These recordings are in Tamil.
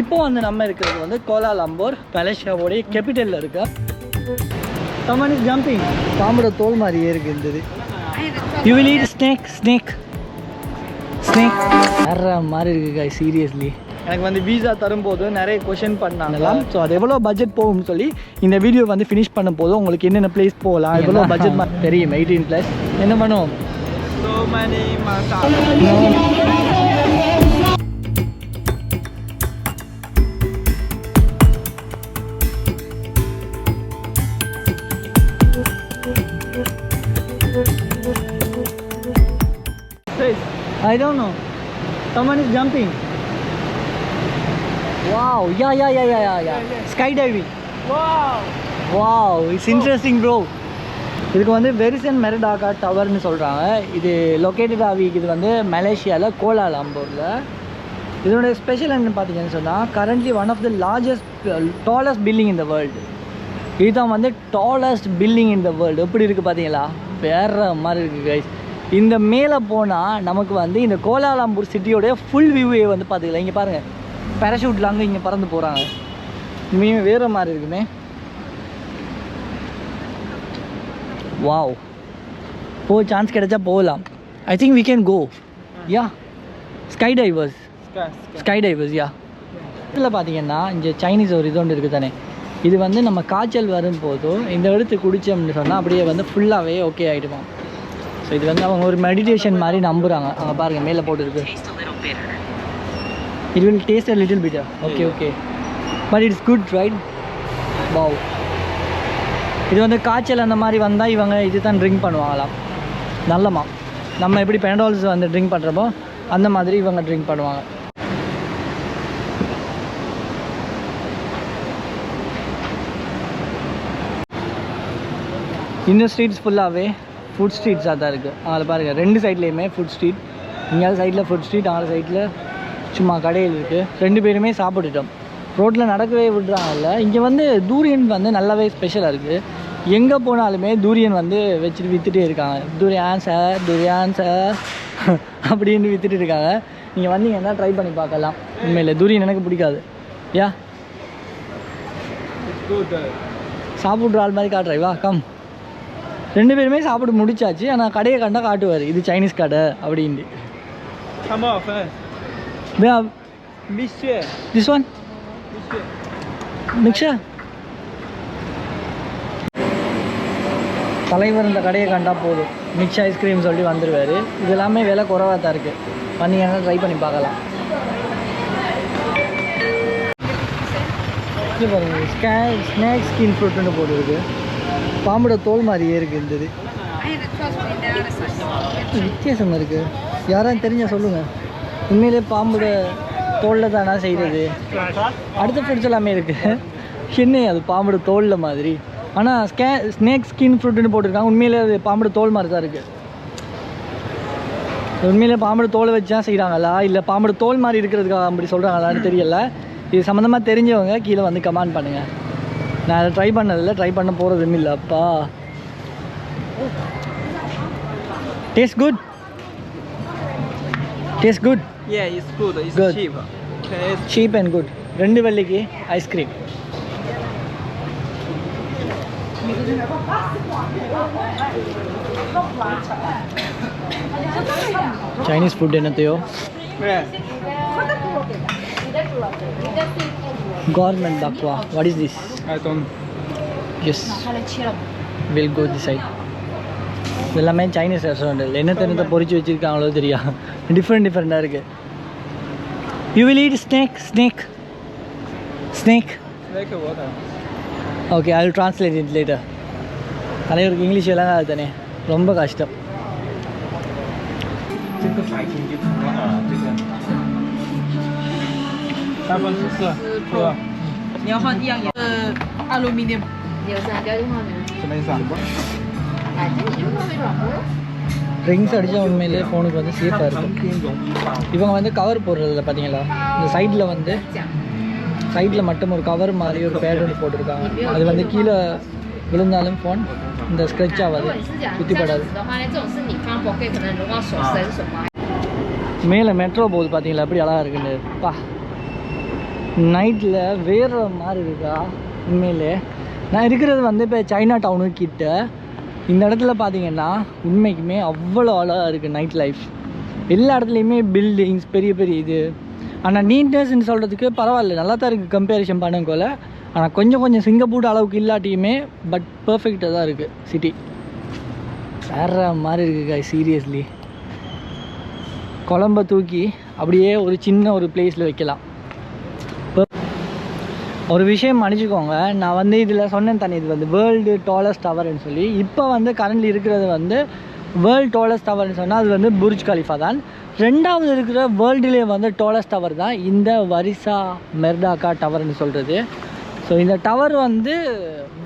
இப்போ வந்து நம்ம இருக்கிறது வந்து கோலாலம்பூர் மலேசியாவோடைய கேபிட்டலில் இருக்கு. சமன் இஸ் ஜம்பிங் பாம்போட தோல் மாதிரியே இருக்கு இந்த இது you will eat snake snake snake வேற மாதிரி இருக்கு காய் சீரியஸ்லி எனக்கு வந்து வீசா தரும்போது நிறைய கொஷின் பண்ணாங்களாம் ஸோ அது எவ்வளோ பட்ஜெட் போகும்னு சொல்லி இந்த வீடியோ வந்து ஃபினிஷ் பண்ண போதும் உங்களுக்கு என்னென்ன பிளேஸ் போகலாம் எவ்வளோ பட்ஜெட் தெரியும் எயிட்டீன் ப்ளஸ் என்ன பண்ணுவோம்? I don't know. Someone is jumping. Wow. Yeah, yeah, yeah, yeah, yeah, yeah. Skydiving. Wow. Wow. It's interesting, bro. இதுக்கு வந்து வெரிசன் மெரடாகா டவர்னு சொல்கிறாங்க இது லொக்கேட்டட் ஆகி இது வந்து மலேசியாவில் கோலாலம்பூரில் இதோட ஸ்பெஷல் என்ன பார்த்தீங்கன்னு சொன்னால் currently one of the largest tallest building in the world இதுதான் வந்து tallest building in the world எப்படி இருக்குது பார்த்தீங்களா வேற மாதிரி இருக்குது கைஸ் இந்த மேலே போனால் நமக்கு வந்து இந்த கோலாலம்பூர் சிட்டியோடைய ஃபுல் வியூவே வந்து பார்த்துக்கலாம் இங்கே பாருங்கள் பேராஷூட்டில் அங்கே இங்கே பறந்து போகிறாங்க உண்மையுமே வேறு மாதிரி இருக்குமே. வாவ் போ சான்ஸ் கிடைச்சா போகலாம். I think we can go yeah sky divers sky divers yeah இதில் பார்த்தீங்கன்னா இங்கே சைனீஸ் ஒரு இது ஒன்று இருக்குது தானே. இது வந்து நம்ம காய்ச்சல் வரும் போதும் இந்த எடுத்து குடித்தோம்னு சொன்னால் அப்படியே வந்து ஃபுல்லாகவே ஓகே ஆகிடுமா ஸோ இது வந்து அவங்க ஒரு மெடிடேஷன் மாதிரி நம்புகிறாங்க அங்கே பாருங்கள் மேலே போட்டுருக்கு. It will taste a little bitter okay okay but it's good right pav இது வந்து காய்ச்சல் அந்த மாதிரி வந்தால் இவங்க இது தான் ட்ரிங்க் பண்ணுவாங்களாம். நல்லமா நம்ம எப்படி பெனடால்ஸ் வந்து ட்ரிங்க் பண்ணுறப்போ அந்த மாதிரி இவங்க ட்ரிங்க் பண்ணுவாங்க. இந்த ஸ்ட்ரீட்ஸ் ஃபுல்லாகவே ஃபுட் ஸ்ட்ரீட்ஸாக தான் இருக்குது அதில் பாருங்கள் ரெண்டு சைட்லேயுமே ஃபுட் ஸ்ட்ரீட் இங்கே சைடில் ஃபுட் ஸ்ட்ரீட் அங்கே சைடில் சும்மா கடையில் இருக்குது ரெண்டு பேருமே சாப்பிட்டுட்டோம். ரோட்டில் நடக்கவே விடுறாங்கல்ல. இங்கே வந்து தூரியன் வந்து நல்லாவே ஸ்பெஷலாக இருக்குது எங்கே போனாலுமே தூரியன் வந்து வச்சுட்டு விற்றுட்டே இருக்காங்க. தூரியான் சார் தூரியான் சார் அப்படின்னு விற்றுட்டு இருக்காங்க. நீங்கள் வந்தீங்கன்னா ட்ரை பண்ணி பார்க்கலாம். உண்மையில் தூரியன் எனக்கு பிடிக்காது. யா? சாப்பிட்ற ஆள் மாதிரி கா வா கம் ரெண்டு பேருமே சாப்பிட்டு முடிச்சாச்சு. ஆனால் கடையை கண்டா காட்டுவார். இது சைனீஸ் கடை அப்படின்ட்டு? Monsieur. This one. மிக்சா தலைவர் இந்த கடையை கண்டா போதும். மிக்ஸ் ஐஸ்கிரீம் சொல்லி வந்துடுவார் இது எல்லாமே விலை குறைவாக தான் இருக்குது வந்தீங்கன்னா ட்ரை பண்ணி பார்க்கலாம். இது பாருங்க ஸ்கே ஸ்நாக் ஸ்கின் ஃப்ரூட்னு போட்டுருக்கு. பாம்போட தோல் மாதிரியே இருக்குது இந்த இது வித்தியாசமாக இருக்குது யாராவது தெரிஞ்சா சொல்லுங்கள் உண்மையிலே பாம்போட தோலில் தானா செய்கிறது அடுத்த ஃப்ரூட்ஸ் எல்லாமே இருக்குது என்ன அது பாம்போட தோலில் மாதிரி? ஆனால் ஸ்கே ஸ்னேக் ஸ்கின் ஃப்ரூட்டுன்னு போட்டிருக்காங்க. உண்மையிலே அது பாம்போட தோல் மாதிரி தான் இருக்குது உண்மையிலே பாம்போட தோலை வச்சு தான் செய்கிறாங்களா இல்லை பாம்போட தோல் மாதிரி இருக்கிறதுக்காக அப்படி சொல்கிறாங்களான்னு தெரியல. இது சம்மந்தமாக தெரிஞ்சவங்க கீழே வந்து கமெண்ட் பண்ணுங்கள் நான் அதை ட்ரை பண்ணதில்லை ட்ரை பண்ண போகிறதும் இல்லை அப்பா. Taste good taste good Yeah, it's good. It's Good. cheap. Okay, it's cheap and good ரெண்டு வெள்ளிக்கு ஐஸ்கிரீம் சைனீஸ் ஃபுட் என்னத்தையோ? Yeah. Government பாக்வா what is this I don't. Yes will go the side எல்லாமே சைனீஸ் ரெஸ்டாரண்ட் என்ன தெரிஞ்ச பொரிச்சு வச்சுருக்காங்களோ தெரியா டிஃப்ரெண்ட் டிஃப்ரெண்ட்டாக இருக்குது you will eat snake snake snake Like water. Okay I will translate it later தலைவருக்கு இங்கிலீஷ் எல்லாம் அது தானே ரொம்ப கஷ்டம் 三分十四，是吧？你要换一样颜呃 aluminium 有三标的话呢？什么意思啊？哎，这个因为它会软和。 ட்ரிங்க்ஸ் அடித்தா உண்மையிலே ஃபோனுக்கு வந்து சேஃபாக இருக்கும்更容易爆。 இவங்க வந்து கவர் போடுறதில்ல பார்த்தீங்களா இந்த சைடில் வந்து சைடில் மட்டும் ஒரு கவர் மாதிரி ஒரு பேட் ஒன்று போட்டிருக்காங்க அது வந்து கீழே விழுந்தாலும் ஃபோன் இந்த ஸ்க்ரெச் 如 ஆகாது 果你是讲 சுற்றி 这样 படாது 子的话呢，这种是你放 pocket 可能如果手伸手麻。 மேலே மெட்ரோ போகுது பார்த்தீங்களா எப்படி அழகாக இருக்குன்னு பா நைட்டில் வேற மாதிரி இருக்கா? உண்மையிலே. நான் இருக்கிறது வந்து இப்போ சைனா டவுனு கிட்ட. இந்த இடத்துல பார்த்தீங்கன்னா உண்மைக்குமே அவ்வளோ அழகாக இருக்குது நைட் லைஃப் எல்லா இடத்துலையுமே பில்டிங்ஸ் பெரிய பெரிய இது. ஆனால் நீட்னஸ்ன்னு சொல்கிறதுக்கு பரவாயில்ல. நல்லா தான் இருக்குது கம்பேரிஷன் பண்ணக்கோல ஆனால் கொஞ்சம் கொஞ்சம் சிங்கப்பூர் அளவுக்கு இல்லாட்டியுமே பட் பர்ஃபெக்டாக தான் இருக்குது சிட்டி வேற மாதிரி இருக்குது காய் சீரியஸ்லி குழம்ப தூக்கி அப்படியே ஒரு சின்ன ஒரு பிளேஸில் வைக்கலாம். ஒரு விஷயம் மன்னிச்சுக்கோங்க. நான் வந்து இதில் சொன்னேன் தானே இது வந்து வேர்ல்டு டாலஸ்ட் டவர்னு சொல்லி. இப்போ வந்து கரண்ட்லி இருக்கிறது வந்து வேர்ல்டு டாலஸ்ட் டவர்னு சொன்னால் அது வந்து புர்ஜ் கலிஃபா தான். ரெண்டாவது இருக்கிற வேர்ல்டுலேயே வந்து டாலஸ்ட் டவர் தான் இந்த வரிசா மெர்டாக்கா டவர்னு சொல்கிறது ஸோ இந்த டவர் வந்து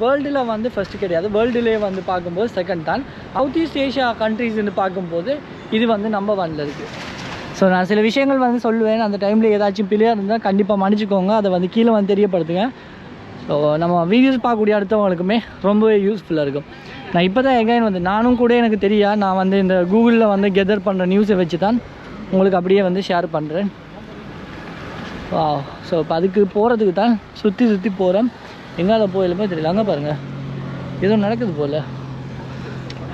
வேர்ல்டில் வந்து ஃபஸ்ட்டு கிடையாது. வேர்ல்டுலேயே வந்து பார்க்கும்போது செகண்ட் தான். சவுத் ஈஸ்ட் ஏஷியா கண்ட்ரீஸ்ன்னு பார்க்கும்போது இது வந்து நம்பர் ஒன்ல இருக்குது ஸோ நான் சில விஷயங்கள் வந்து சொல்லுவேன். அந்த டைமில் ஏதாச்சும் பிள்ளையாக இருந்தால் கண்டிப்பாக மன்னிச்சுக்கோங்க. அதை வந்து கீழே வந்து தெரியப்படுத்துங்க. ஸோ நம்ம வீடியோஸ் பார்க்கக்கூடிய அடுத்தவங்களுக்குமே ரொம்பவே யூஸ்ஃபுல்லாக இருக்கும். நான் இப்போ தான் எகைன் வந்து நானும் கூட எனக்கு தெரியா நான் வந்து இந்த கூகுளில் வந்து கெதர் பண்ணுற நியூஸை வச்சு தான் உங்களுக்கு அப்படியே வந்து ஷேர் பண்ணுறேன் வா ஸோ இப்போ அதுக்கு போகிறதுக்கு தான் சுற்றி சுற்றி போகிறோம் எங்கால போயிலுமே தெரியல. அங்கே பாருங்கள் ஏதோ நடக்குது போல்.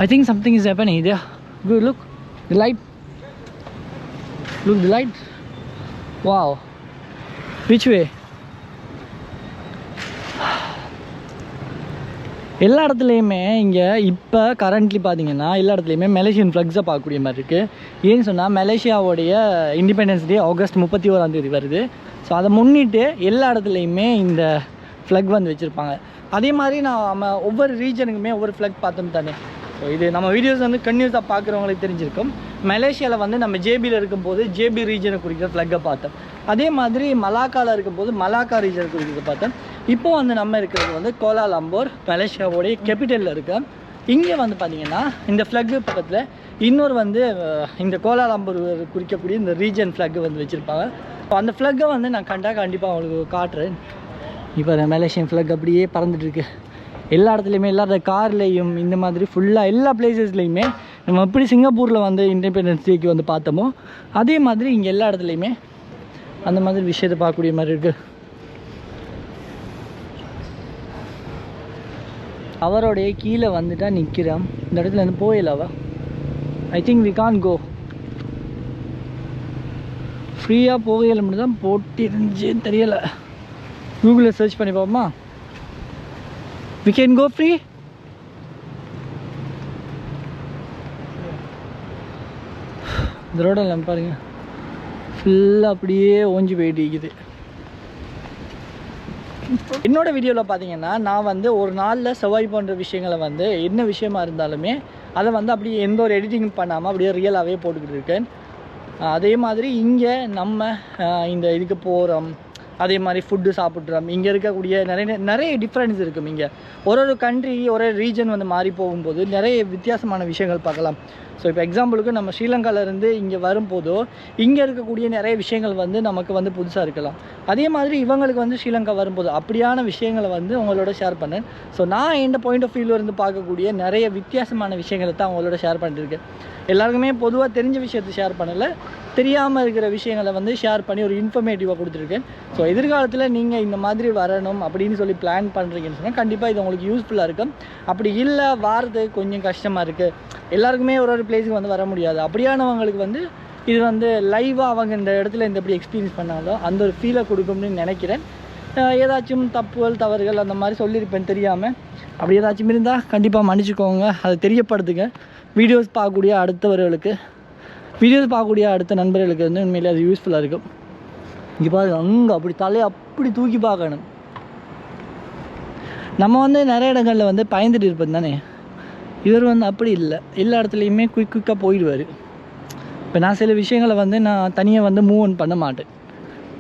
I think something is happen இதே good look light Look the light wow Which way எல்லா இடத்துலையுமே இங்கே இப்போ கரண்ட்லி பார்த்தீங்கன்னா எல்லா இடத்துலையுமே மலேசியன் ஃப்ளக்ஸை பார்க்கக்கூடிய மாதிரி இருக்குது ஏன்னு சொன்னால் மலேசியாவுடைய இண்டிபெண்டன்ஸ் டே ஆகஸ்ட் முப்பத்தி ஓராந்தேதி வருது. ஸோ அதை முன்னிட்டு எல்லா இடத்துலையுமே இந்த ஃப்ளக் வந்து வச்சுருப்பாங்க. அதே மாதிரி நான் நம்ம ஒவ்வொரு ரீஜனுக்குமே ஒவ்வொரு ஃப்ளக் பார்த்தோம் தானே. ஸோ இது நம்ம வீடியோஸ் வந்து கன்யூஸாக பார்க்குறவங்களுக்கு தெரிஞ்சிருக்கும். மலேசியாவில் வந்து நம்ம ஜேபியில் இருக்கும்போது ஜேபி ரீஜனை குறிக்கிற ஃப்ளக்கை பார்த்தோம். அதே மாதிரி மலாக்காவில் இருக்கும்போது மலாக்கா ரீஜனை குறிக்கிறத பார்த்தோம். இப்போ வந்து நம்ம இருக்கிறது வந்து கோலாலம்பூர் மலேசியாவோடைய கேபிட்டலில் இருக்க. இங்கே வந்து பார்த்தீங்கன்னா இந்த ஃப்ளக்கு பக்கத்தில் இன்னொரு வந்து இந்த கோலாலம்பூர் குறிக்கக்கூடிய இந்த ரீஜன் ஃப்ளக்கு வந்து வச்சுருப்பாங்க. ஸோ அந்த ஃப்ளக்கை வந்து நான் கண்டா கண்டிப்பாக அவங்களுக்கு காட்டுறேன். இப்போ மலேசியன் ஃப்ளக் அப்படியே பறந்துட்டு இருக்கு. எல்லா இடத்துலையுமே எல்லா கார்லேயும் இந்த மாதிரி ஃபுல்லாக எல்லா பிளேசஸ்லேயுமே நம்ம எப்படி சிங்கப்பூரில் வந்து இண்டிபெண்டன்ஸ் டேக்கு வந்து பார்த்தோமோ அதே மாதிரி இங்கே எல்லா இடத்துலையுமே அந்த மாதிரி விஷயத்தை பார்க்கக்கூடிய மாதிரி இருக்குது அவருடைய கீழே வந்துட்டா நிற்கிறோம் இந்த இடத்துல இருந்து போயிடலாவா I think we can go ஃப்ரீயாக போகையில் மட்டும் தான் போட்டிருந்துச்சுன்னு தெரியலை. கூகுளில் சர்ச் பண்ணி பார்ப்போமா? வி கேன் கோ ஃப்ரீ இந்த ரோடில் பாருங்க. ஃபுல்லாக அப்படியே ஓஞ்சி போயிட்டு இருக்குது. என்னோட வீடியோவில் பார்த்தீங்கன்னா நான் வந்து ஒரு நாளில் செவ்வாய் போன்ற விஷயங்களை வந்து என்ன விஷயமா இருந்தாலுமே அதை வந்து அப்படியே எந்த ஒரு எடிட்டிங் பண்ணாமல் அப்படியே ரியலாகவே போட்டுக்கிட்டு இருக்கேன். அதே மாதிரி இங்கே நம்ம இந்த இதுக்கு போகிறோம் அதே மாதிரி ஃபுட்டு சாப்பிட்றோம். இங்கே இருக்கக்கூடிய நிறைய நிறைய டிஃப்ரென்ஸ் இருக்கும் இங்கே. ஒரு ஒரு கண்ட்ரி ஒரு ஒரு ரீஜன் வந்து மாறி போகும்போது நிறைய வித்தியாசமான விஷயங்கள் பார்க்கலாம். ஸோ இப்போ எக்ஸாம்பிளுக்கு நம்ம ஸ்ரீலங்காவிலேருந்து இங்கே வரும்போதோ இங்கே இருக்கக்கூடிய நிறைய விஷயங்கள் வந்து நமக்கு வந்து புதுசாக இருக்கலாம். அதே மாதிரி இவங்களுக்கு வந்து ஸ்ரீலங்கா வரும்போது அப்படியான விஷயங்களை வந்து உங்களோட ஷேர் பண்ணேன். ஸோ நான் எந்த பாயிண்ட் ஆஃப் வியூவில் இருந்து பார்க்கக்கூடிய நிறைய வித்தியாசமான விஷயங்களை தான் அவங்களோட ஷேர் பண்ணிருக்கேன் எல்லாருக்குமே பொதுவாக தெரிஞ்ச விஷயத்தை ஷேர் பண்ணலை. தெரியாமல் இருக்கிற விஷயங்களை வந்து ஷேர் பண்ணி ஒரு இன்ஃபர்மேட்டிவாக கொடுத்துருக்கேன் ஸோ எதிர்காலத்தில் நீங்கள் இந்த மாதிரி வரணும் அப்படின்னு சொல்லி பிளான் பண்ணுறீங்கன்னு சொன்னால் கண்டிப்பாக இது உங்களுக்கு யூஸ்ஃபுல்லாக இருக்கும். அப்படி இல்லை வாரது கொஞ்சம் கஷ்டமாக இருக்குது எல்லாருக்குமே ஒரு ஒரு பிளேஸுக்கு வந்து வர முடியாது. அப்படியானவங்களுக்கு வந்து இது வந்து லைவாக அவங்க இந்த இடத்துல இந்த எப்படி எக்ஸ்பீரியன்ஸ் பண்ணாலோ அந்த ஒரு ஃபீலை கொடுக்கும்னு நினைக்கிறேன். ஏதாச்சும் தப்புகள் தவறுகள் அந்த மாதிரி சொல்லியிருப்பேன் தெரியாமல் அப்படி ஏதாச்சும் இருந்தால் கண்டிப்பாக மன்னிச்சுக்கோங்க. அதை தெரியப்படுத்துங்க. வீடியோஸ் பார்க்கக்கூடிய அடுத்தவர்களுக்கு. வீடியோஸ் பார்க்கக்கூடிய அடுத்த நண்பர்களுக்கு வந்து உண்மையிலே அது யூஸ்ஃபுல்லாக இருக்கும். இங்கே பாருங்க அங்கே அப்படி தலையை அப்படி தூக்கி பார்க்கணும். நம்ம வந்து நிறைய இடங்களில் வந்து பயந்துட்டு இருப்போம் தானே இவர் வந்து அப்படி இல்லை. எல்லா இடத்துலையுமே குயிக் குயிக்காக போயிடுவார். இப்போ நான் சில விஷயங்களை வந்து நான் தனியாக வந்து மூவ் ஆன் பண்ண மாட்டேன்.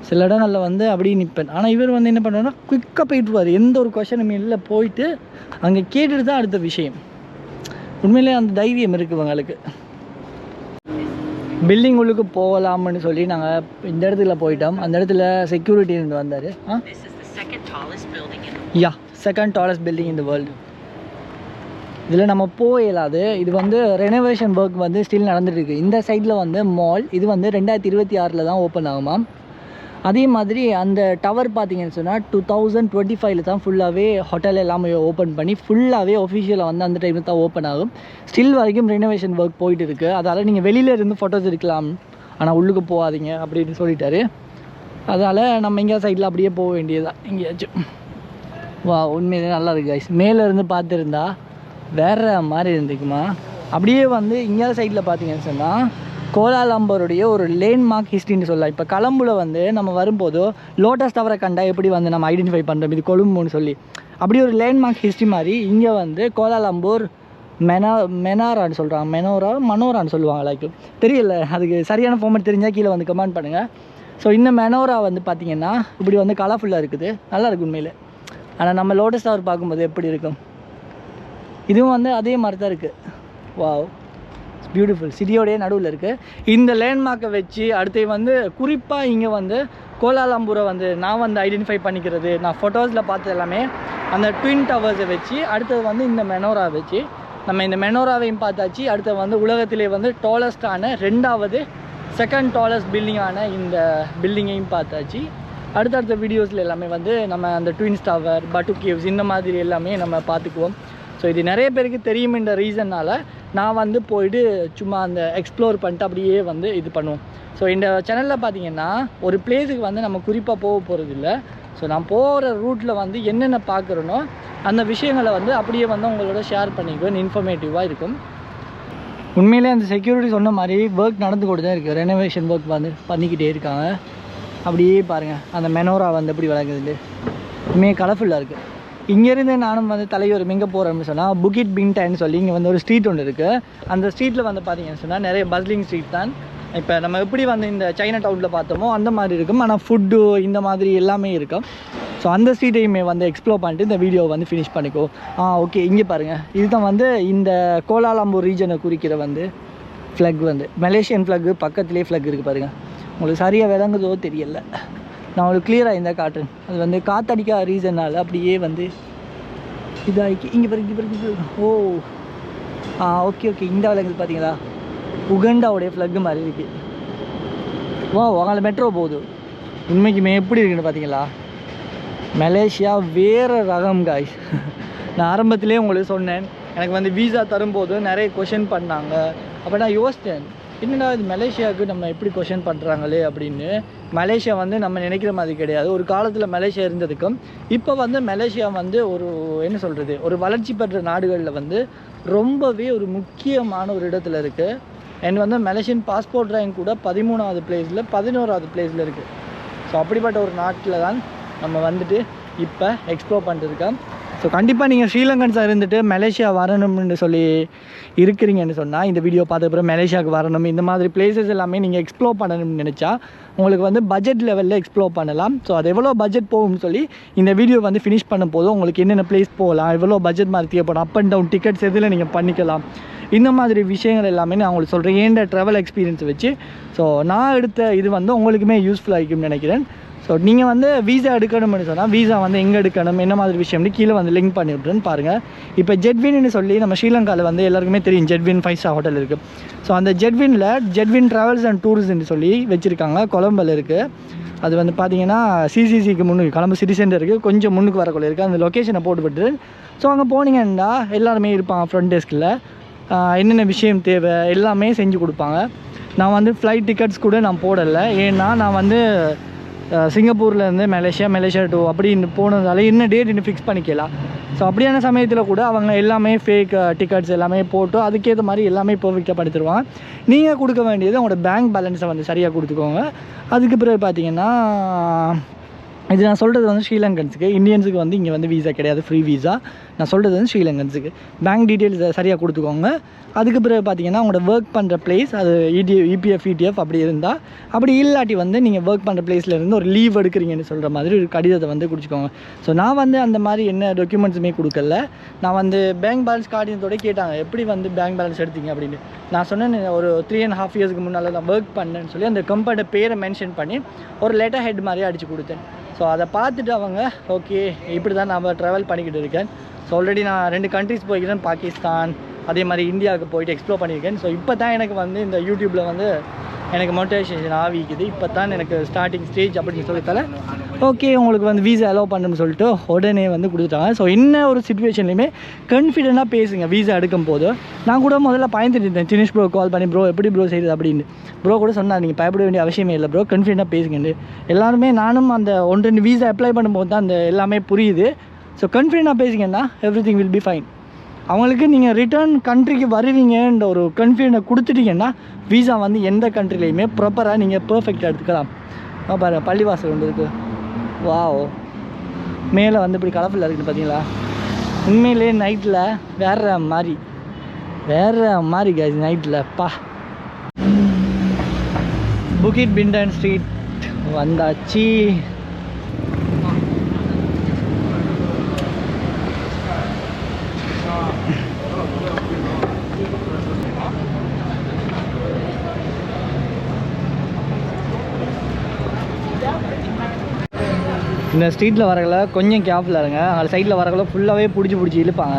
சில இடங்களில் வந்து அப்படியே நிற்பேன் ஆனால் இவர் வந்து என்ன பண்ணுவாருன்னா குயிக்காக போயிட்டுருவார் எந்த ஒரு கொஷனும் இல்லை. போயிட்டு அங்கே கேட்டுட்டு தான் அடுத்த விஷயம். உண்மையிலே அந்த தைரியம் இருக்குது இவங்களுக்கு. பில்டிங் உள்ளுக்கு போகலாம்னு சொல்லி நாங்கள் இந்த இடத்துல போயிட்டோம். அந்த இடத்துல செக்யூரிட்டி இருந்து வந்தார். Yeah second tallest building in the world இதில் நம்ம போக இயலாது இது வந்து ரெனோவேஷன் ஒர்க் வந்து ஸ்டில் நடந்துட்டு இந்த சைடில் வந்து மால் இது வந்து ரெண்டாயிரத்தி இருபத்தி ஆறில் தான் ஓப்பன் ஆகுமா அதே மாதிரி அந்த டவர் பார்த்தீங்கன்னு சொன்னால் டூ தௌசண்ட் டுவெண்ட்டி ஃபைவ்ல தான் ஃபுல்லாகவே ஹோட்டல் எல்லாமே ஓப்பன் பண்ணி ஃபுல்லாகவே ஒஃபிஷியலாக வந்து அந்த டைமில் தான் ஓப்பன் ஆகும். ஸ்டில் வரைக்கும் ரெனோவேஷன் ஒர்க் போயிட்டு இருக்குது அதால் நீங்கள் வெளியில இருந்து ஃபோட்டோஸ் எடுக்கலாம். ஆனால் உள்ளுக்கு போகாதீங்க அப்படின்னு சொல்லிட்டாரு. அதால் நம்ம எங்கேயா சைடில் அப்படியே போக வேண்டியதுதான். எங்கேயாச்சும். வா உண்மையிலே நல்லா இருக்கு கைஸ் மேலேருந்து பார்த்துருந்தா வேற மாதிரி இருந்துக்குமா? அப்படியே வந்து இங்கே சைடில் பார்த்தீங்கன்னு சொன்னால் கோலாலம்பருடைய ஒரு லேண்ட்மார்க் ஹிஸ்ட்ரின்னு சொல்லலாம். இப்போ கலம்புல வந்து நம்ம வரும்போதோ லோட்டஸ் டவரை கண்டா எப்படி வந்து நம்ம ஐடென்டிஃபை பண்ணுறோம் இது கொழும்புன்னு சொல்லி. அப்படி ஒரு லேண்ட்மார்க் ஹிஸ்ட்ரி மாதிரி இங்கே வந்து கோலாலம்பூர் மெனா மெனாரான்னு சொல்கிறாங்க மெனோரா மனோரான்னு சொல்லுவாங்க லைக் தெரியல அதுக்கு சரியான ஃபார்மேட் தெரிஞ்சால் கீழே வந்து கமெண்ட் பண்ணுங்கள் ஸோ இந்த மெனோரா வந்து பார்த்தீங்கன்னா இப்படி வந்து கலர்ஃபுல்லாக இருக்குது. நல்லா இருக்கு உண்மையில். ஆனால் நம்ம லோட்டஸ் டவர் பார்க்கும்போது எப்படி இருக்கும்? இதுவும் வந்து அதே மாதிரி தான் இருக்குது வாவ் பியூட்டிஃபுல் சிட்டியோடைய நடுவில் இருக்குது இந்த லேண்ட்மார்க்கை வச்சு அடுத்து வந்து குறிப்பாக இங்கே வந்து கோலாலம்பூரை வந்து நான் வந்து ஐடென்டிஃபை பண்ணிக்கிறது. நான் ஃபோட்டோஸில் பார்த்தது எல்லாமே அந்த ட்வின் டவர்ஸை வச்சு அடுத்தது வந்து இந்த மெனோரா வச்சு நம்ம இந்த மெனோராவையும் பார்த்தாச்சு. அடுத்து வந்து உலகத்திலே வந்து டாலஸ்டான ரெண்டாவது செகண்ட் டாலஸ்ட் பில்டிங்கான இந்த பில்டிங்கையும் பார்த்தாச்சு. அடுத்தடுத்த வீடியோஸில் எல்லாமே வந்து நம்ம அந்த ட்வின்ஸ் டவர் பட்டு கேவ்ஸ் இந்த மாதிரி எல்லாமே நம்ம பார்த்துக்குவோம். ஸோ இது நிறைய பேருக்கு தெரியுமென்ற ரீசன்னால் நான் வந்து போயிட்டு சும்மா அந்த எக்ஸ்ப்ளோர் பண்ணிட்டு அப்படியே வந்து இது பண்ணுவோம். ஸோ இந்த சேனலில் பார்த்தீங்கன்னா ஒரு பிளேஸுக்கு வந்து நம்ம குறிப்பாக போக போகிறது இல்லை ஸோ நான் போகிற ரூட்டில் வந்து என்னென்ன பார்க்குறேனோ அந்த விஷயங்களை வந்து அப்படியே வந்து உங்களோட ஷேர் பண்ணிக்குவேன். இன்ஃபர்மேட்டிவாக இருக்கும். உண்மையிலே அந்த செக்யூரிட்டி சொன்ன மாதிரி ஒர்க் நடந்து கொண்டு தான் இருக்குது ரெனோவேஷன் ஒர்க் வந்து பண்ணிக்கிட்டே இருக்காங்க. அப்படியே பாருங்கள் அந்த மெனோரா வந்து எப்படி வளர்க்குது உண்மையே கலர்ஃபுல்லாக இருக்குது இங்கேருந்து நானும் வந்து தலைவர் எங்கே போகிறோம்னு சொன்னால் புகிட் பின்டான்னு சொல்லி இங்கே வந்து ஒரு ஸ்ட்ரீட் ஒன்று இருக்குது அந்த ஸ்ட்ரீட்டில் வந்து பார்த்தீங்கன்னு சொன்னால் நிறைய பஸ்லிங் ஸ்ட்ரீட் தான். இப்போ நம்ம எப்படி வந்து இந்த சைனா டவுனில் பார்த்தோமோ அந்த மாதிரி இருக்கும். ஆனால் ஃபுட்டு இந்த மாதிரி எல்லாமே இருக்கும். ஸோ அந்த ஸ்ட்ரீட்டையுமே வந்து எக்ஸ்ப்ளோர் பண்ணிட்டு இந்த வீடியோ வந்து ஃபினிஷ் பண்ணிக்கோ ஆ ஓகே இங்கே பாருங்கள் இதுதான் வந்து இந்த கோலாலம்பூர் ரீஜனை குறிக்கிற வந்து ஃப்ளக் வந்து. மலேசியன் ஃப்ளக்கு பக்கத்துலேயே ஃப்ளக் இருக்குது பாருங்கள் உங்களுக்கு சரியாக விளங்குதோ தெரியல. நான் உங்களுக்கு கிளியராக இருந்தால் காட்டுறேன். அது வந்து காத்தடிக்காத ரீசனால் அப்படியே வந்து இதாகி இங்கே பாருங்க இங்கே பாருங்க, ஓ. ஆ ஓகே ஓகே இந்த விலங்குது பார்த்தீங்களா உகண்டாவுடைய ஃப்ளக்கு மாதிரி இருக்குது வா உங்களை மெட்ரோ போகுது. உண்மைக்குமே எப்படி இருக்குன்னு பார்த்தீங்களா மலேசியா வேறு ரகம் காய்ஸ் நான் ஆரம்பத்திலே உங்களுக்கு சொன்னேன். எனக்கு வந்து வீசா தரும்போது நிறைய கொஷின் பண்ணாங்க. அப்போ நான் யோசித்தேன். என்னடா இது மலேசியாவுக்கு நம்ம எப்படி கொஷின் பண்ணுறாங்களே அப்படின்னு மலேசியா வந்து நம்ம நினைக்கிற மாதிரி கிடையாது. ஒரு காலத்தில் மலேசியா இருந்ததுக்கும் இப்போ வந்து மலேசியா வந்து ஒரு என்ன சொல்கிறது ஒரு வளர்ச்சி பெற்ற நாடுகளில் வந்து ரொம்பவே ஒரு முக்கியமான ஒரு இடத்துல இருக்குது அண்ட் வந்து மலேசியன் பாஸ்போர்ட் ரேங்க் கூட பதிமூணாவது பிளேஸில் பதினோராவது பிளேஸில் இருக்குது ஸோ அப்படிப்பட்ட ஒரு நாட்டில் தான் நம்ம வந்துட்டு இப்போ எக்ஸ்ப்ளோர் பண்ணிட்டுருக்கோம் ஸோ கண்டிப்பாக நீங்கள் ஸ்ரீலங்கன்ஸாக இருந்துட்டு மலேசியா வரணும்னு சொல்லி இருக்கிறீங்கன்னு சொன்னால் இந்த வீடியோ பார்த்த அப்புறம் மலேசியாவுக்கு வரணும். இந்த மாதிரி பிளேசஸ் எல்லாமே நீங்கள் எக்ஸ்ப்ளோர் பண்ணணும்னு நினச்சா உங்களுக்கு வந்து பட்ஜெட் லெவலில் எக்ஸ்ப்ளோர் பண்ணலாம். ஸோ அது எவ்வளோ பட்ஜெட் போகும்னு சொல்லி இந்த வீடியோ வந்து ஃபினிஷ் பண்ணும் போது உங்களுக்கு என்னென்ன பிளேஸ் போகலாம் எவ்வளோ பட்ஜெட் மாதிரி தேவைப்படும் அப் அண்ட் டவுன் டிக்கெட்ஸ் எதில் நீங்கள் பண்ணிக்கலாம். இந்த மாதிரி விஷயங்கள் எல்லாமே நான் உங்களுக்கு சொல்கிறேன் ஏண்ட ட்ராவல் எக்ஸ்பீரியன்ஸ் வச்சு. ஸோ நான் எடுத்த இது வந்து உங்களுக்குமே யூஸ்ஃபுல்லாக இருக்கும்னு நினைக்கிறேன். ஸோ நீங்கள் வந்து வீசா எடுக்கணும்னு சொன்னால் வீசா வந்து எங்கே எடுக்கணும் என்ன மாதிரி விஷயம்னு கீழே வந்து லிங்க் பண்ணி விட்ருன்னு பாருங்கள் இப்போ ஜெட்வின்னு சொல்லி நம்ம ஸ்ரீலங்காவில் வந்து எல்லாருக்குமே தெரியும் ஜெட்வின் ஃபைவ் ஸ்டார் ஹோட்டல் இருக்குது ஸோ அந்த ஜெட்வினில் ஜெட்வின் ட்ராவல்ஸ் அண்ட் டூரிஸ்ட்னு சொல்லி வச்சுருக்காங்க கொலம்பில் இருக்குது அது வந்து பார்த்தீங்கன்னா சிசிசிக்கு முன்னுக்கு கொலம்பு சிட்டி சென்டருக்கு கொஞ்சம் முன்னுக்கு வரக்குள்ள இருக்குது அந்த லொக்கேஷனை போட்டுவிட்டு ஸோ அங்கே போனீங்கன்னா எல்லாருமே இருப்பாங்க ஃப்ரண்ட் டெஸ்கில் என்னென்ன விஷயம் தேவை எல்லாமே செஞ்சு கொடுப்பாங்க. நான் வந்து ஃப்ளைட் டிக்கெட்ஸ் கூட நான் போடலை. ஏன்னா நான் வந்து சிங்கப்பூர்லேருந்து இருந்து மலேசியா மலேசியா டூ அப்படின்னு போனதால இன்னும் டேட் இன்னும் ஃபிக்ஸ் பண்ணிக்கலாம் ஸோ அப்படியான சமயத்தில் கூட அவங்க எல்லாமே ஃபேக் டிக்கெட்ஸ் எல்லாமே போட்டு அதுக்கேற்ற மாதிரி எல்லாமே பர்ஃபெக்டாக படுத்துருவாங்க நீங்கள் கொடுக்க வேண்டியது உங்களோட பேங்க் பேலன்ஸை வந்து சரியாக கொடுத்துக்கோங்க. அதுக்கு பிறகு பார்த்தீங்கன்னா இது நான் சொல்கிறது வந்து ஸ்ரீலங்கன்ஸுக்கு. இந்தியன்ஸுக்கு வந்து இங்கே வந்து வீசா கிடையாது ஃப்ரீ வீசா நான் சொல்கிறது வந்து ஸ்ரீலங்கன்ஸுக்கு. பேங்க் டீட்டெயில்ஸ் சரியாக கொடுத்துக்கோங்க. அதுக்கு பிறகு பார்த்தீங்கன்னா உங்களோட ஒர்க் பண்ணுற பிளேஸ் அது இடி இபிஎஃப் இடிஎஃப் அப்படி இருந்தால் அப்படி இல்லாட்டி வந்து நீங்கள் ஒர்க் பண்ணுற பிளேஸில் இருந்து ஒரு லீவ் எடுக்கிறீங்கன்னு சொல்கிற மாதிரி ஒரு கடிதத்தை வந்து குடிச்சிக்கோங்க. ஸோ நான் வந்து அந்த மாதிரி என்ன டாக்குமெண்ட்ஸுமே கொடுக்கல. நான் வந்து பேங்க் பேலன்ஸ் கார்டினத்தோட கேட்டாங்க எப்படி வந்து பேங்க் பேலன்ஸ் எடுத்தீங்க? அப்படின்னு. நான் சொன்னேன் ஒரு த்ரீ அண்ட் ஹாஃப் இயர்ஸ்க்கு முன்னால் நான் ஒர்க் பண்ணேன்னு சொல்லி அந்த கம்பெனியோட பேரை மென்ஷன் பண்ணி ஒரு லெட்டர் ஹெட் மாதிரி அடித்து கொடுத்தேன். ஸோ அதை பார்த்துட்டு அவங்க ஓகே இப்படி தான் நான் ட்ராவல் பண்ணிக்கிட்டு இருக்கேன். ஸோ ஆல்ரெடி நான் ரெண்டு கண்ட்ரிஸ் போய்க்கிறேன் பாகிஸ்தான் அதே மாதிரி இந்தியாவுக்கு போயிட்டு எக்ஸ்ப்ளோர் பண்ணியிருக்கேன். ஸோ இப்போ தான் எனக்கு வந்து இந்த யூடியூப்பில் வந்து எனக்கு மோட்டிவேஷன் ஆவிக்குது. இப்போ தான் எனக்கு ஸ்டார்டிங் ஸ்டேஜ் அப்படின்னு சொல்லித்தால ஓகே உங்களுக்கு வந்து வீசா அலோவ் பண்ணணும்னு சொல்லிட்டு உடனே வந்து கொடுத்துட்டாங்க. ஸோ என்ன ஒரு சுச்சுவேஷன்லையுமே கன்ஃபிடென்ட்டாக பேசுங்க வீசா எடுக்கும் போது. நான் கூட முதல்ல பயந்துட்டு இருந்தேன் தினேஷ் ப்ரோ கால் பண்ணி ப்ரோ எப்படி ப்ரோ செய்யுது அப்படின்னு. ப்ரோ கூட சொன்னார் நீங்கள் பயப்பட வேண்டிய அவசியமே இல்லை ப்ரோ கன்ஃபிடென்ட்டாக பேசுங்கன்னு. எல்லாருமே நானும் அந்த ஒன்று ரெண்டு வீசா அப்ளை பண்ணும்போது தான் அந்த எல்லாமே புரியுது. ஸோ கன்ஃபிடென்ட்டாக பேசுங்கன்னா everything will be fine அவங்களுக்கு நீங்கள் ரிட்டர்ன் கண்ட்ரிக்கு வருவீங்கன்ற ஒரு கான்ஃபிடென்ட்டை கொடுத்துட்டீங்கன்னா வீசா வந்து எந்த கண்ட்ரிலையுமே ப்ராப்பராக நீங்கள் பர்ஃபெக்டாக எடுத்துக்கலாம். ஆ பள்ளிவாசல் ஒன்று இருக்குது வாவ் மேலே வந்து இப்படி கலர்ஃபுல்லாக இருக்குது பார்த்தீங்களா உண்மையிலே நைட்டில் வேற மாதிரி. வேற மாதிரி guys நைட்டில் பா. புகிட் பிண்டன் ஸ்ட்ரீட் வந்தாச்சு. இந்த ஸ்ட்ரீட்டில் வரல கொஞ்சம் கேப்ஃபுல்லாக இருங்க. அங்கே சைடில் வரக்குள்ள ஃபுல்லாகவே பிடிச்சி பிடிச்சி இழுப்பாங்க.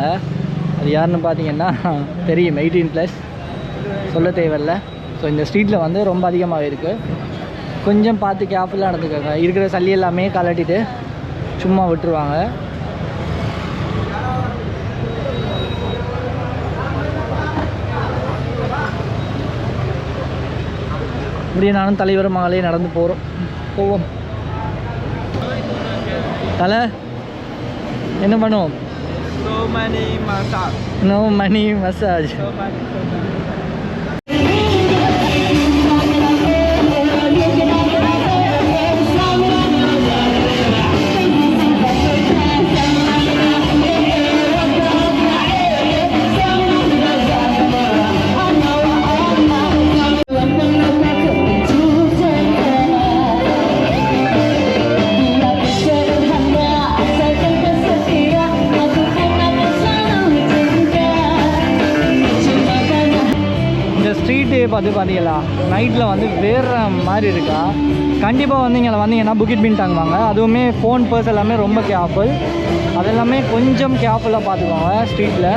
அது யாருன்னு பார்த்தீங்கன்னா தெரியும் எயிட்டீன் ப்ளஸ் சொல்ல தேவையில்ல. ஸோ இந்த ஸ்ட்ரீட்டில் வந்து ரொம்ப அதிகமாக இருக்குது கொஞ்சம் பார்த்து கேர்ஃபுல்லாக நடந்துக்கோங்க. இருக்கிற சளி எல்லாமே கலட்டிட்டு சும்மா விட்டுருவாங்க. இப்படியே நானும் தலைவர் மகளே நடந்து போகிறோம் போவோம். தலை என்ன பண்ணுவோம்? So many massage. No money massage street பார்த்து பார்த்தீங்களா நைட்டில் வந்து வேறு மாதிரி இருக்கா? கண்டிப்பாக வந்து இங்கே வந்தீங்கன்னா புக்கிட் பின் தாங்குவாங்க அதுவுமே ஃபோன் பர்ஸ் எல்லாமே ரொம்ப கேர்ஃபுல் அது எல்லாமே கொஞ்சம் கேர்ஃபுல்லாக பார்த்துக்கோங்க ஸ்ட்ரீட்டில்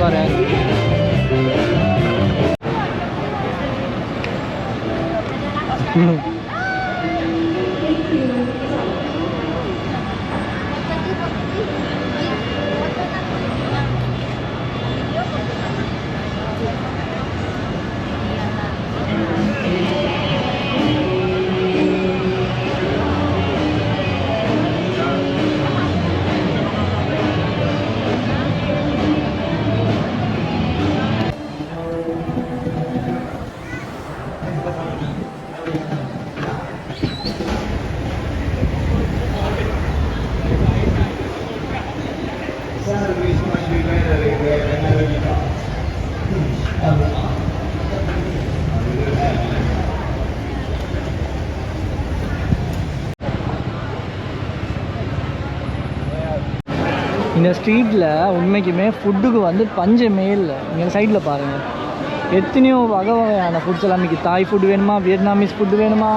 பாரு. ம். இந்த ஸ்ட்ரீட்டில் உண்மைக்குமே ஃபுட்டுக்கு வந்து பஞ்சமே இல்லை. நீங்கள் சைடில் பாருங்கள் எத்தனையோ வகை வகையான ஃபுட்ஸ் எல்லாம் இன்றைக்கி தாய் ஃபுட் வேணுமா வியட்நாமீஸ் ஃபுட் வேணுமா?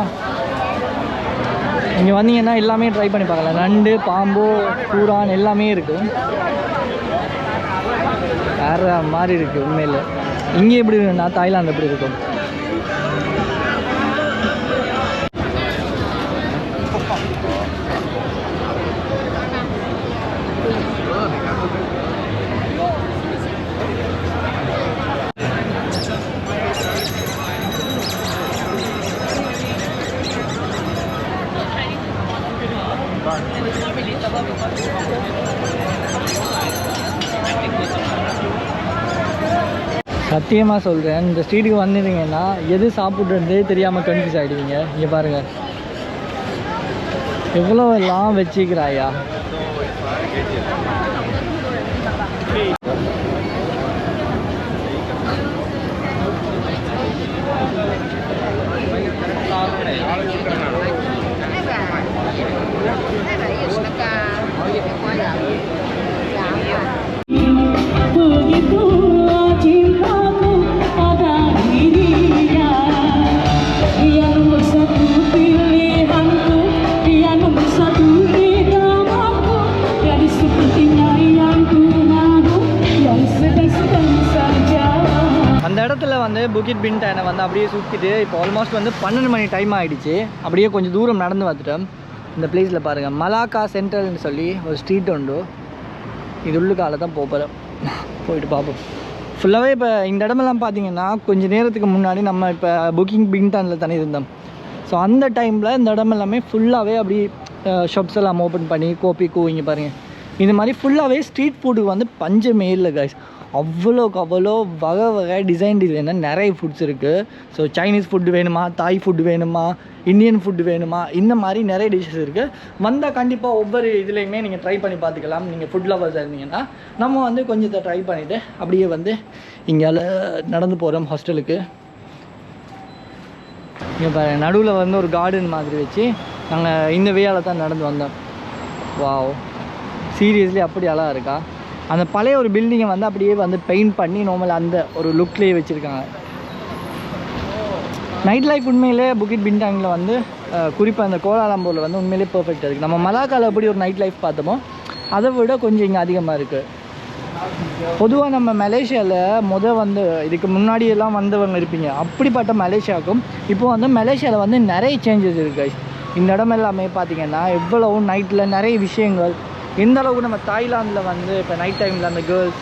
இங்கே வந்தீங்கன்னா எல்லாமே ட்ரை பண்ணி பார்க்கலாம். நண்டு பாம்பு பூரான் எல்லாமே இருக்குது வேறு மாதிரி இருக்குது உண்மையில். இங்கே எப்படி வேணும்னா தாய்லாந்து எப்படி இருக்கும்? சத்தியமாக சொல்கிறேன் இந்த ஸ்ட்ரீட்டுக்கு வந்துட்டீங்கன்னா எது சாப்பிட்றதே தெரியாமல் கன்ஃபியூஸ் ஆகிடுவீங்க இங்கே பாருங்கள் எவ்வளோ எல்லாம் வச்சுக்கிறாயா? Yang ku வந்து புக்கிட் வந்து அப்படியே சுற்றிட்டு இப்போ ஆல்மோஸ்ட் வந்து பன்னெண்டு மணி டைம் ஆகிடுச்சு அப்படியே கொஞ்சம் தூரம் நடந்து வந்துட்டோம் இந்த பிளேஸில் பாருங்கள் மலாக்கா சென்ட்ரல்னு சொல்லி ஒரு ஸ்ட்ரீட் உண்டு. இது உள்ளுக்கால தான் போகிறோம் போயிட்டு பார்ப்போம் ஃபுல்லாகவே இப்போ இந்த இடமெல்லாம் பார்த்தீங்கன்னா கொஞ்சம் நேரத்துக்கு முன்னாடி நம்ம இப்போ புக்கிங் பிங்டானில் தானே இருந்தோம். ஸோ அந்த டைமில் இந்த இடம் எல்லாமே ஃபுல்லாகவே அப்படி ஷாப்ஸ் எல்லாம் ஓப்பன் பண்ணி கோப்பி கூவிங்க பாருங்கள் இந்த மாதிரி ஃபுல்லாகவே ஸ்ட்ரீட் ஃபுட்டுக்கு வந்து பஞ்சமே இல்லை கைஸ் அவ்வளோக்கு அவ்வளோ வகை வகை டிசைன் டிசைனாக நிறைய ஃபுட்ஸ் இருக்குது ஸோ சைனீஸ் ஃபுட்டு வேணுமா? தாய் ஃபுட்டு வேணுமா? இந்தியன் ஃபுட்டு வேணுமா? இந்த மாதிரி நிறைய டிஷ்ஷஸ் இருக்குது வந்தால் கண்டிப்பாக ஒவ்வொரு இதுலேயுமே நீங்கள் ட்ரை பண்ணி பார்த்துக்கலாம். நீங்கள் ஃபுட் லவர்ஸ் இருந்தீங்கன்னா நம்ம வந்து கொஞ்சத்தை ட்ரை பண்ணிவிட்டு அப்படியே வந்து இங்கே நடந்து போகிறோம் ஹாஸ்டலுக்கு இங்கே பாரு நடுவில் வந்து ஒரு கார்டன் மாதிரி வச்சு நாங்கள் இந்த வேயால் தான் நடந்து வந்தோம். வாவ் சீரியஸ்லி அப்படி அழகாக இருக்கா? அந்த பழைய ஒரு பில்டிங்கை வந்து அப்படியே வந்து பெயிண்ட் பண்ணி நார்மல் அந்த ஒரு லுக்லேயே வச்சுருக்காங்க. நைட் லைஃப் உண்மையிலே புக்கிட் பின்டாங்கில் வந்து குறிப்பாக அந்த கோலாலம்பூரில் வந்து உண்மையிலே பர்ஃபெக்டாக இருக்குது நம்ம மலாக்காவில் எப்படி ஒரு நைட் லைஃப் பார்த்தோமோ அதை விட கொஞ்சம் இங்கே அதிகமாக இருக்குது பொதுவாக நம்ம மலேசியாவில் முத வந்து இதுக்கு முன்னாடியெல்லாம் வந்தவங்க இருப்பீங்க. அப்படிப்பட்ட மலேசியாவுக்கும் இப்போ வந்து மலேசியாவில் வந்து நிறைய சேஞ்சஸ் இருக்குது இந்த இடம் எல்லாமே பார்த்தீங்கன்னா எவ்வளவு நைட்டில் நிறைய விஷயங்கள் எந்த அளவுக்கு நம்ம தாய்லாந்தில் வந்து இப்போ நைட் டைமில் அந்த கேர்ள்ஸ்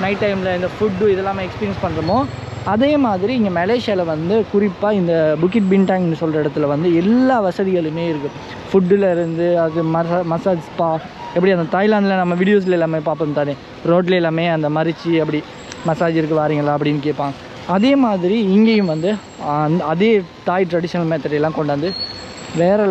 நைட் டைமில் இந்த ஃபுட்டு இதெல்லாமே எக்ஸ்பீரியன்ஸ் பண்ணுறோமோ அதே மாதிரி இங்கே மலேசியாவில் வந்து குறிப்பாக இந்த புக்கிட் பின்டாங்னு சொல்கிற இடத்துல வந்து எல்லா வசதிகளுமே இருக்குது ஃபுட்டில் இருந்து அது மசா மசாஜ் ஸ்பா எப்படி அந்த தாய்லாந்தில் நம்ம வீடியோஸில் எல்லாமே பார்ப்போம் தானே? ரோட்டில் எல்லாமே அந்த மறிச்சு அப்படி மசாஜ் இருக்கு வாரீங்களா அப்படின்னு கேட்பாங்க. அதே மாதிரி இங்கேயும் வந்து அந் அதே தாய் ட்ரெடிஷ்னல் மெத்தட் எல்லாம் கொண்டாந்து வேறு